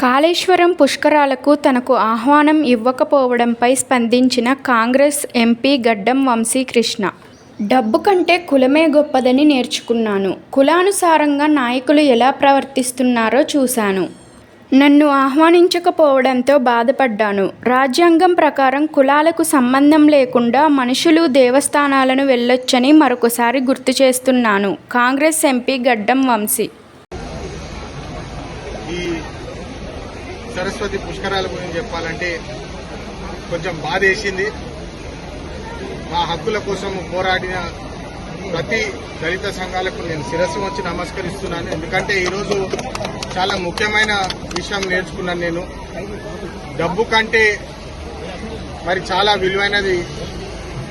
కాళేశ్వరం పుష్కరాలకు తనకు ఆహ్వానం ఇవ్వకపోవడంపై స్పందించిన కాంగ్రెస్ ఎంపీ గడ్డం వంశీకృష్ణ. డబ్బు కంటే కులమే గొప్పదని నేర్చుకున్నాను. కులానుసారంగా నాయకులు ఎలా ప్రవర్తిస్తున్నారో చూశాను. నన్ను ఆహ్వానించకపోవడంతో బాధపడ్డాను. రాజ్యాంగం ప్రకారం కులాలకు సంబంధం లేకుండా మనుషులు దేవస్థానాలను వెళ్ళొచ్చని మరొకసారి గుర్తు చేస్తున్నాను కాంగ్రెస్ ఎంపీ గడ్డం వంశీ. సరస్వతి పుష్కరాల గురించి చెప్పాలంటే కొంచెం బాధేసింది. మా హక్కుల కోసం పోరాడిన ప్రతి దళిత సంఘాలకు నేను శిరస్సు వచ్చి నమస్కరిస్తున్నాను. ఎందుకంటే ఈరోజు చాలా ముఖ్యమైన విషయం నేర్చుకున్నాను నేను. డబ్బు కంటే మరి చాలా విలువైనది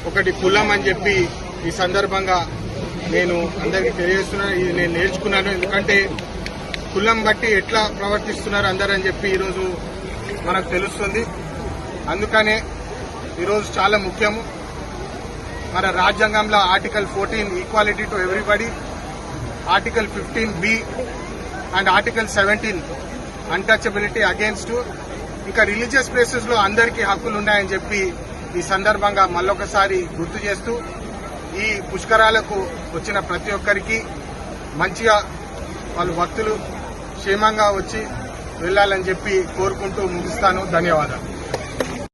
ఒకటి కులం అని చెప్పి ఈ సందర్భంగా నేను అందరికీ తెలియజేస్తున్నాను. ఇది నేను నేర్చుకున్నాను. ఎందుకంటే కులం బట్టి ఎట్లా ప్రవర్తిస్తున్నారు అందరని చెప్పి ఈరోజు మనకు తెలుస్తుంది. అందుకనే ఈరోజు చాలా ముఖ్యము. మన రాజ్యాంగంలో article fourteen equality to everybody article fifteen B and article seventeen untouchability against ఇంకా రిలీజియస్ ప్లేసెస్లో అందరికీ హక్కులు ఉన్నాయని చెప్పి ఈ సందర్భంగా మళ్ళొకసారి గుర్తు చేస్తూ ఈ పుష్కరాలకు వచ్చిన ప్రతి ఒక్కరికి మంచిగా వాళ్ళు భక్తులు క్షేమంగా వచ్చి వెళ్ళాలని చెప్పి కోరుకుంటూ ముగిస్తాను. ధన్యవాదాలు.